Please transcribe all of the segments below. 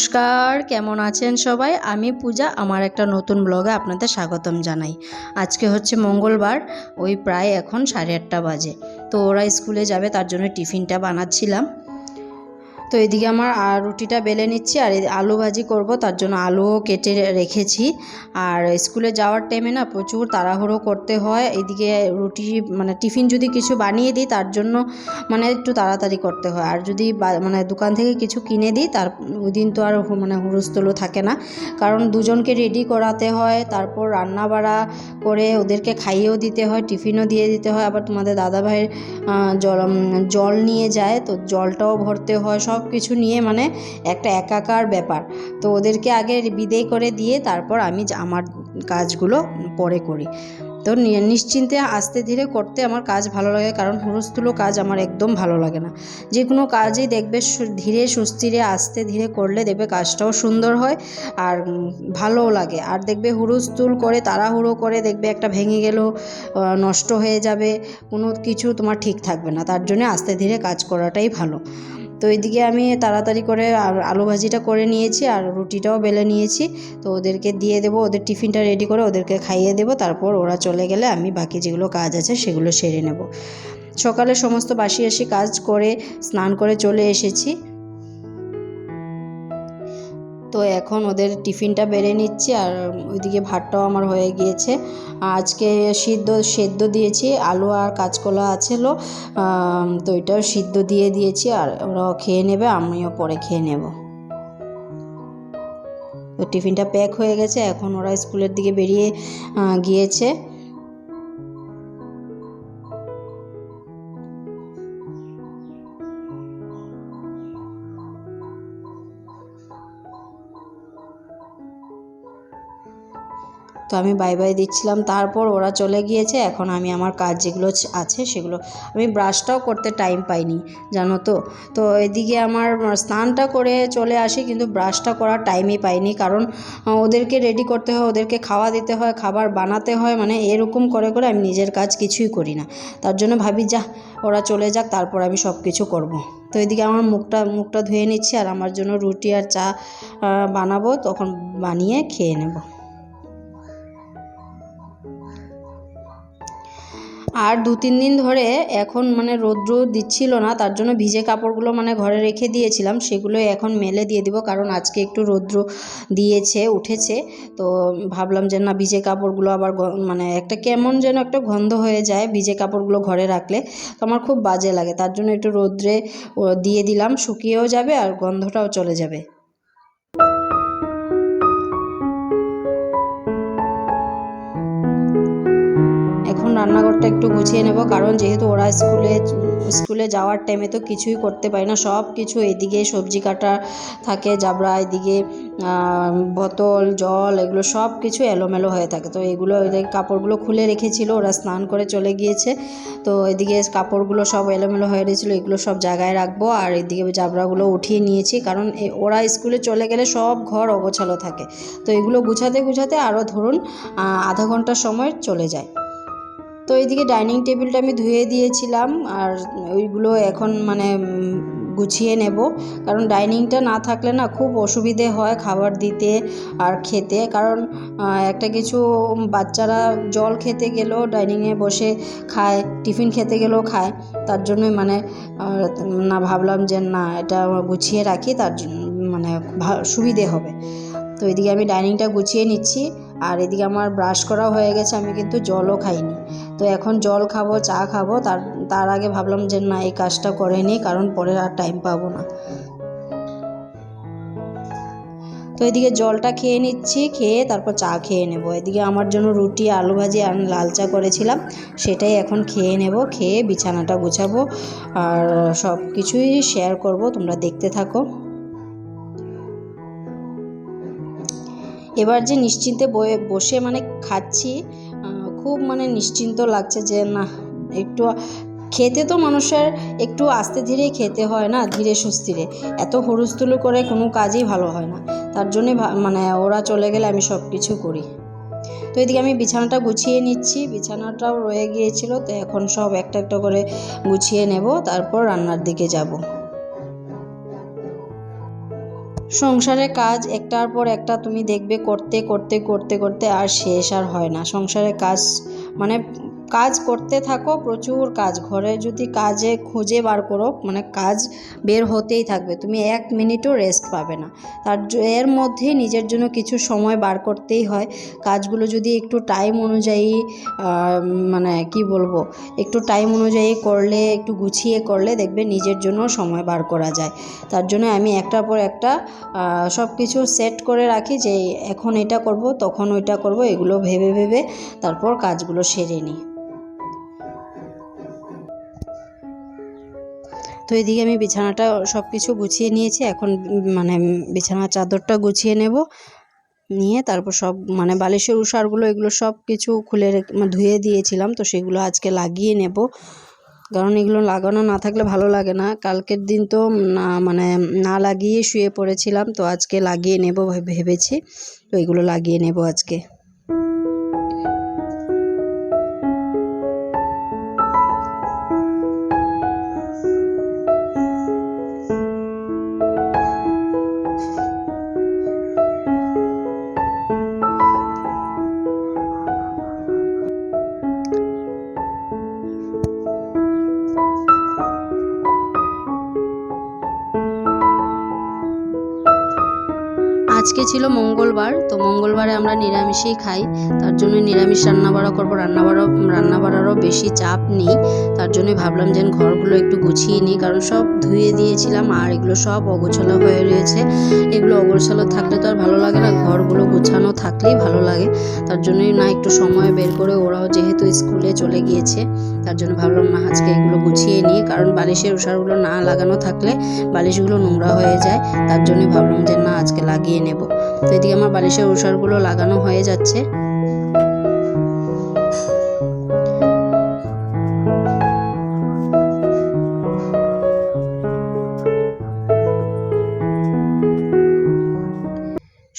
নমস্কার, কেমন আছেন সবাই? আমি পূজা, আমার একটা নতুন ব্লগে আপনাদের স্বাগতম জানাই। আজকে হচ্ছে মঙ্গলবার, ওই প্রায় এখন সাড়ে আটটা বাজে। তো ওরা স্কুলে যাবে, তার জন্য টিফিনটা বানাচ্ছিলাম। তো এদিকে আমার রুটিটা বেলে নিচ্ছি আর আলু ভাজি করব, তার জন্য আলুও কেটে রেখেছি। আর স্কুলে যাওয়ার টাইমে না প্রচুর তাড়াহুড়ো করতে হয়, এদিকে রুটি মানে টিফিন যদি কিছু বানিয়ে দিই, তার জন্য মানে একটু তাড়াতাড়ি করতে হয়। আর যদি মানে দোকান থেকে কিছু কিনে দিই, তার ওই দিন তো আর মানে হুরস্থুলো থাকে না। কারণ দুজনকে রেডি করাতে হয়, তারপর রান্না বাড়া করে ওদেরকে খাইয়েও দিতে হয়, টিফিনও দিয়ে দিতে হয়। আবার তোমাদের দাদাভাইয়ের জল জল নিয়ে যায়, তো জলটাও ভরতে হয় সব। কিছু নিয়ে মানে একটা একাকার ব্যাপার। তো ওদেরকে আগে বিদেয় করে দিয়ে তারপর আমি আমার কাজগুলো পরে করি। তো নিশ্চিন্তে আস্তে ধীরে করতে আমার কাজ ভালো লাগে কারণ হুরস্থুলো কাজ আমার একদম ভালো লাগে না। যে কোনো কাজই দেখবে ধীরে সুস্থিরে আস্তে ধীরে করলে দেখবে কাজটাও সুন্দর হয় আর ভালোও লাগে। আর দেখবে হুড়োস্থুল করে, তাড়াহুড়ো করে দেখবে একটা ভেঙে গেল নষ্ট হয়ে যাবে। কোনো কিছু তোমার ঠিক থাকবে না। তার জন্য আস্তে ধীরে কাজ করাটাই ভালো। তো এদিকে আমি তাড়াতাড়ি করে আলু ভাজিটা করে নিয়েছি আর রুটিটাও বেলে নিয়েছি। তো ওদেরকে দিয়ে দেব, ওদের টিফিনটা রেডি করে ওদেরকে খাইয়ে দেব, তারপর ওরা চলে গেলে আমি বাকি যেগুলো কাজ আছে সেগুলো সেরে নেব। সকালে সমস্ত বাসি আসি কাজ করে স্নান করে চলে এসেছি। তো এখন ওদের টিফিনটা বেড়ে নিচ্ছি আর ওইদিকে ভাতটাও আমার হয়ে গিয়েছে। আজকে সিদ্ধ সেদ্ধ দিয়েছি আলু আর কাঁচকলা আছিল আম, তো এটাও সিদ্ধ দিয়ে দিয়েছি আর ওরাও খেয়ে নেবে আমিও পরে খেয়ে নেব। তো টিফিনটা প্যাক হয়ে গেছে এখন ওরা স্কুলের দিকে বেরিয়ে গিয়েছে। তো আমি বাই বাই দিচ্ছিলাম। তারপর ওরা চলে গিয়েছে। এখন আমি আমার কাজ যেগুলো আছে সেগুলো, আমি ব্রাশটাও করতে টাইম পাইনি, জানো তো? তো এদিকে আমার স্নানটা করে চলে আসি, কিন্তু ব্রাশটা করার টাইমই পাইনি। কারণ ওদেরকে রেডি করতে হয়, ওদেরকে খাওয়া দিতে হয়, খাবার বানাতে হয় মানে এরকম করে করে আমি নিজের কাজ কিছুই করি না। তার জন্য ভাবি, যা, ওরা চলে যাক, তারপর আমি সব কিছু করব। তো এদিকে আমার মুখটা মুখটা ধুয়ে নিচ্ছি, আর আমার জন্য রুটি আর চা বানাবো, তখন বানিয়ে খেয়ে নেব। আর দু তিন দিন ধরে এখন মানে রৌদ্র দিচ্ছিল না, তার জন্য ভিজে কাপড়গুলো মানে ঘরে রেখে দিয়েছিলাম সেগুলো এখন মেলে দিয়ে দিব, কারণ আজকে একটু রৌদ্র দিয়েছে, উঠেছে। তো ভাবলাম যে না, ভিজে কাপড়গুলো আবার মানে একটা কেমন যেন একটা গন্ধ হয়ে যায় ভিজে কাপড়গুলো ঘরে রাখলে, তো আমার খুব বাজে লাগে, তার জন্য একটু রৌদ্রে দিয়ে দিলাম, শুকিয়েও যাবে আর গন্ধটাও চলে যাবে। রান্নাঘরটা একটু গুছিয়ে নেব, কারণ যেহেতু ওরা স্কুলে স্কুলে যাওয়ার টাইমে তো কিছুই করতে পারি না। সব কিছু এদিকে সবজি কাটা থাকে জাবরা এদিকে বোতল, জল এগুলো সব কিছু এলোমেলো হয়ে থাকে। তো এগুলো কাপড়গুলো খুলে রেখেছিল, ওরা স্নান করে চলে গিয়েছে। তো এদিকে কাপড়গুলো সব এলোমেলো হয়ে গেছিল এগুলো সব জায়গায় রাখব। আর এদিকে জাবরাগুলো উঠিয়ে নিয়েছি, কারণ ওরা স্কুলে চলে গেলে সব ঘর অগোছালো থাকে। তো এগুলো গুছাতে গুছাতে আরও ধরুন আধা ঘণ্টার সময় চলে যায়। তো এইদিকে ডাইনিং টেবিলটা আমি ধুয়ে দিয়েছিলাম আর ওইগুলো এখন মানে গুছিয়ে নেব। কারণ ডাইনিংটা না থাকলে না খুব অসুবিধে হয় খাবার দিতে আর খেতে। কারণ একটা কিছু বাচ্চারা জল খেতে গেলেও ডাইনিংয়ে বসে খায়, টিফিন খেতে গেলেও খায়। তার জন্যই মানে না ভাবলাম যে না, এটা গুছিয়ে রাখি, তার জন্য মানে সুবিধে হবে। তো এদিকে আমি ডাইনিংটা গুছিয়ে নিচ্ছি। আর এদিকে আমার ব্রাশ করা হয়ে গেছে, আমি কিন্তু জলও খাইনি। তো এখন জল খাব, চা খাব। তার তার আগে ভাবলাম যে না, এই কাজটা করে নিই, কারণ পরে আর টাইম পাবো না। তো এদিকে জলটা খেয়ে নিচ্ছি, খেয়ে তারপর চা খেয়ে নেব। এদিকে আমার জন্য রুটি, আলু ভাজি আর লাল চা করেছিলাম। সেটাই এখন খেয়ে নেব, খেয়ে বিছানাটা গুছাবো আর সব কিছুই শেয়ার করব। তোমরা দেখতে থাকো। এবার যে নিশ্চিন্তে বসে মানে খাচ্ছি খুব মানে নিশ্চিন্ত লাগছে যে, না, একটু খেতে তো মানুষের একটু আস্তে ধীরেই খেতে হয় না, ধীরে সুস্থিরে। এত হুড়ুস্থুলু করে কোনো কাজই ভালো হয় না। তার জন্যে মানে ওরা চলে গেলে আমি সব কিছু করি। তো এদিকে আমি বিছানাটা গুছিয়ে নিচ্ছি। বিছানাটাও রয়ে গিয়েছিল, তো এখন সব একটা একটা করে গুছিয়ে নেব, তারপর রান্নার দিকে যাব। সংসারে কাজ একটার পর একটা তুমি দেখবে করতে করতে করতে করতে আর শেষ আর হয় না। সংসারে কাজ মানে কাজ করতে থাকো, প্রচুর কাজ। ঘরে যদি কাজে খুঁজে বার করো মানে কাজ বের হতেই থাকবে। তুমি এক মিনিটও রেস্ট পাবে না। তার এর মধ্যে নিজের জন্য কিছু সময় বার করতেই হয়। কাজগুলো যদি একটু টাইম অনুযায়ী মানে কি বলব, একটু টাইম অনুযায়ী করলে, একটু গুছিয়ে করলে দেখবে নিজের জন্য সময় বার করা যায়। তার জন্য আমি একটার পর একটা সব কিছু সেট করে রাখি যে, এখন এটা করব, তখন ওইটা করব, এগুলো ভেবে ভেবে তারপর কাজগুলো সেরে নিই। তো এদিকে আমি বিছানাটা সব কিছু গুছিয়ে নিয়েছি। এখন মানে বিছানার চাদরটা গুছিয়ে নেব। নিয়ে তারপর সব মানে বালিশের উষারগুলো এগুলো সব কিছু খুলে মানে ধুয়ে দিয়েছিলাম। তো সেগুলো আজকে লাগিয়ে নেব। কারণ এগুলো লাগানো না থাকলে ভালো লাগে না। কালকের দিন তো না মানে না লাগিয়ে শুয়ে পড়েছিলাম। তো আজকে লাগিয়ে নেব ভেবেছি। তো এগুলো লাগিয়ে নেব আজকে। ছিল মঙ্গলবার, তো মঙ্গলবারে আমরা নিরামিষই খাই। তার জন্য নিরামিষ রান্না বাড়া করব। রান্না বাড়া রান্না বাড়ারও বেশি চাপ নেই। তার জন্যই ভাবলাম যে ঘরগুলো একটু গুছিয়ে নিই, কারণ সব ধুয়ে দিয়েছিলাম আর এগুলো সব অগোছালো হয়ে রয়েছে। এগুলো অগোছালো থাকলে তো আর ভালো লাগে না, ঘরগুলো গোছানো থাকলেই ভালো লাগে। তার জন্যই না একটু সময় বের করে ওরাও যেহেতু স্কুলে চলে গিয়েছে, তার জন্য ভাবলাম না আজকে এগুলো গুছিয়ে নিই, কারণ বালিশের উষারগুলো না লাগানো থাকলে বালিশগুলো নোংরা হয়ে যায়। তার জন্যই ভাবলাম যে না, আজকে লাগিয়ে নেব। তো এদিকে আমার বালিশের ঊষারগুলো লাগানো হয়ে যাচ্ছে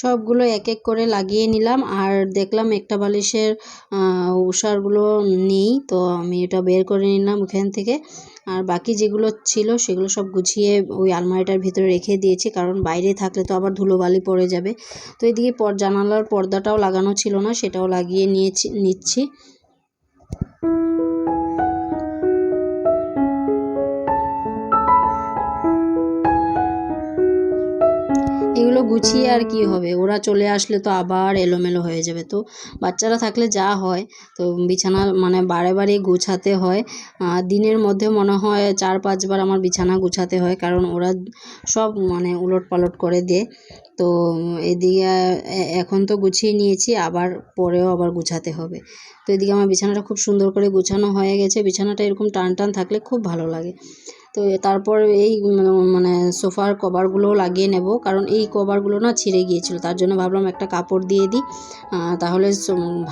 সবগুলো এক এক করে লাগিয়ে নিলাম। আর দেখলাম একটা বালিশের উষারগুলো নেই, তো আমি এটা বের করে নিলাম ওখান থেকে। আর বাকি যেগুলো ছিল সেগুলো সব গুছিয়ে ওই আলমারিটার ভিতরে রেখে দিয়েছি, কারণ বাইরে থাকলে তো আবার ধুলোবালি পড়ে যাবে। তো এদিকে জানালার পর্দাটাও লাগানো ছিল না, সেটাও লাগিয়ে নিয়েছি, নিচ্ছি। গুছিয়ে আর কি হবে। ওরা চলে আসলে তো আবার এলোমেলো হয়ে যাবে। তো বাচ্চারা থাকলে যা হয়, তো বিছানা মানে বারে বারে গুছাতে হয়। দিনের মধ্যে মনে হয় চার পাঁচবার আমার বিছানা গুছাতে হয়, কারণ ওরা সব মানে উলট পালট করে দেয়। তো এদিকে এখন তো গুছিয়ে নিয়েছি, আবার পরেও আবার গুছাতে হবে। তো এদিকে আমার বিছানাটা খুব সুন্দর করে গুছানো হয়ে গেছে। বিছানাটা এরকম টান টান থাকলে খুব ভালো লাগে। তো তারপর এই মানে সোফার কভারগুলোও লাগিয়ে নেব। কারণ এই কভারগুলো না ছিঁড়ে গিয়েছিল, তার জন্য ভাবলাম একটা কাপড় দিয়ে দিই। তাহলে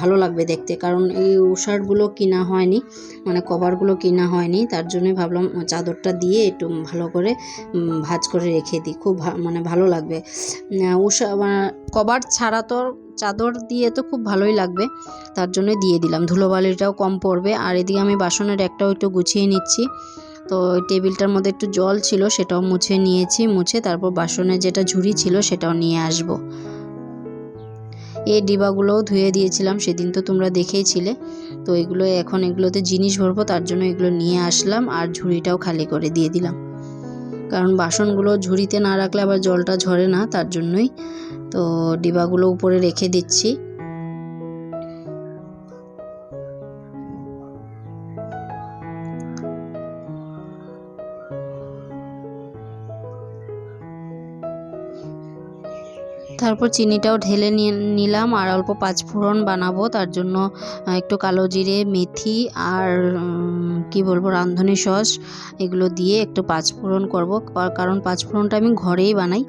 ভালো লাগবে দেখতে। কারণ এই উষারগুলো কিনা হয়নি মানে কভারগুলো কিনা হয়নি, তার জন্যই ভাবলাম চাদরটা দিয়ে একটু ভালো করে ভাঁজ করে রেখে দিই। খুব মানে ভালো লাগবে। উষা কভার ছাড়া তো চাদর দিয়ে তো খুব ভালোই লাগবে, তার জন্য দিয়ে দিলাম। ধুলোবালিটাও কম পড়বে। আর এদিকে আমি বাসনের একটাও একটু গুছিয়ে নিচ্ছি। তো টেবিলটার মধ্যে একটু জল ছিল সেটাও মুছে নিয়েছি, মুছে তারপর বাসনের যেটা ঝুড়ি ছিল সেটাও নিয়ে আসব। এই ডিবাগুলোও ধুয়ে দিয়েছিলাম, সেদিন তো তোমরা দেখেইছিলে। তো এগুলো এখন এগুলোতে জিনিস ভরবো, তার জন্য এগুলো নিয়ে আসলাম আর ঝুড়িটাও খালি করে দিয়ে দিলাম। কারণ বাসনগুলো ঝুড়িতে না রাখলে আবার জলটা ঝরে না, তার জন্যই। তো ডিবাগুলো উপরে রেখে দিচ্ছি। তারপর চিনিটাও ঢেলে নিয়ে নিলাম আর অল্প পাঁচফোড়ন বানাবো। তার জন্য একটু কালো জিরে, মেথি আর কি বলব, রাঁধুনি সস এগুলো দিয়ে একটু পাঁচফোড়ন করব। কার- কারণ পাঁচফোড়নটা আমি ঘরেই বানাই।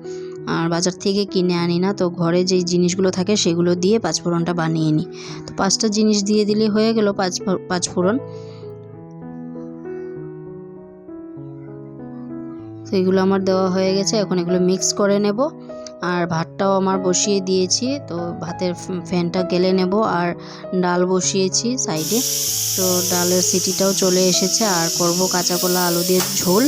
আর বাজার থেকে কিনে আনি না, তো ঘরে যেই জিনিসগুলো থাকে সেগুলো দিয়ে পাঁচফোড়নটা বানিয়ে নিই। তো পাঁচটা জিনিস দিয়ে দিলে হয়ে গেল পাঁচ পাঁচফোড়ন তো এগুলো আমার দেওয়া হয়ে গেছে, এখন এগুলো মিক্স করে নেব। আর ভাতটাও আমার বসিয়ে দিয়েছি। তো ভাতের ফ্যানটা গেলে নেব আর ডাল বসিয়েছি সাইডে। তো ডালের সিটিটাও চলে এসেছে। আর করব কাঁচা কলা আলু দিয়ে ঝোল।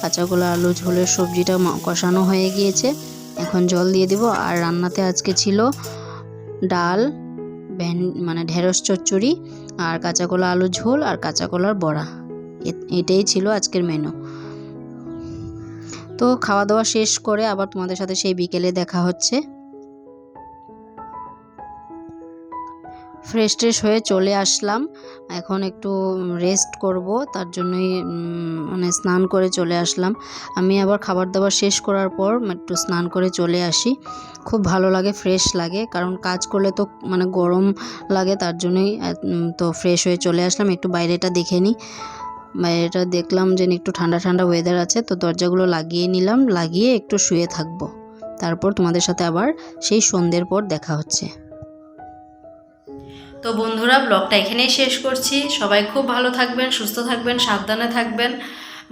কাঁচা কলা আলু ঝোলের সবজিটা কষানো হয়ে গিয়েছে। এখন জল দিয়ে দিব। আর রান্নাতে আজকে ছিল ডাল ভ্যান মানে ঢেঁড়স চচ্চড়ি আর কাঁচা কলা আলু ঝোল আর কাঁচা কলার বড়া এটাই ছিল আজকের মেনু তো খাওয়া দাওয়া শেষ করে আবার তোমাদের সাথে সেই বিকেলে দেখা হচ্ছে। ফ্রেশ ট্রেশ হয়ে চলে আসলাম। এখন একটু রেস্ট করব, তার জন্যই মানে স্নান করে চলে আসলাম। আমি আবার খাবার দাবার শেষ করার পর একটু স্নান করে চলে আসি। খুব ভালো লাগে ফ্রেশ লাগে, কারণ কাজ করলে তো মানে গরম লাগে, তার জন্যই তো ফ্রেশ হয়ে চলে আসলাম। একটু বাইরেটা দেখে নিই। বাইরেটা দেখলাম যে একটু ঠান্ডা ঠান্ডা ওয়েদার আছে, তো দরজাগুলো লাগিয়ে নিলাম, লাগিয়ে একটু শুয়ে থাকব। তারপর তোমাদের সাথে আবার সেই সন্ধ্যের পর দেখা হচ্ছে। তো বন্ধুরা, ব্লগটা এখানেই শেষ করছি। সবাই খুব ভালো থাকবেন, সুস্থ থাকবেন, সাবধানে থাকবেন।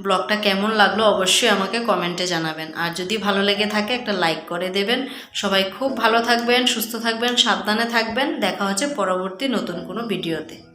ব্লগটা কেমন লাগল অবশ্যই আমাকে কমেন্টে জানাবেন। আর যদি ভালো লেগে থাকে, একটা লাইক করে দেবেন। সবাই খুব ভালো থাকবেন, সুস্থ থাকবেন, সাবধানে থাকবেন। দেখা হচ্ছে পরবর্তী নতুন কোনো ভিডিওতে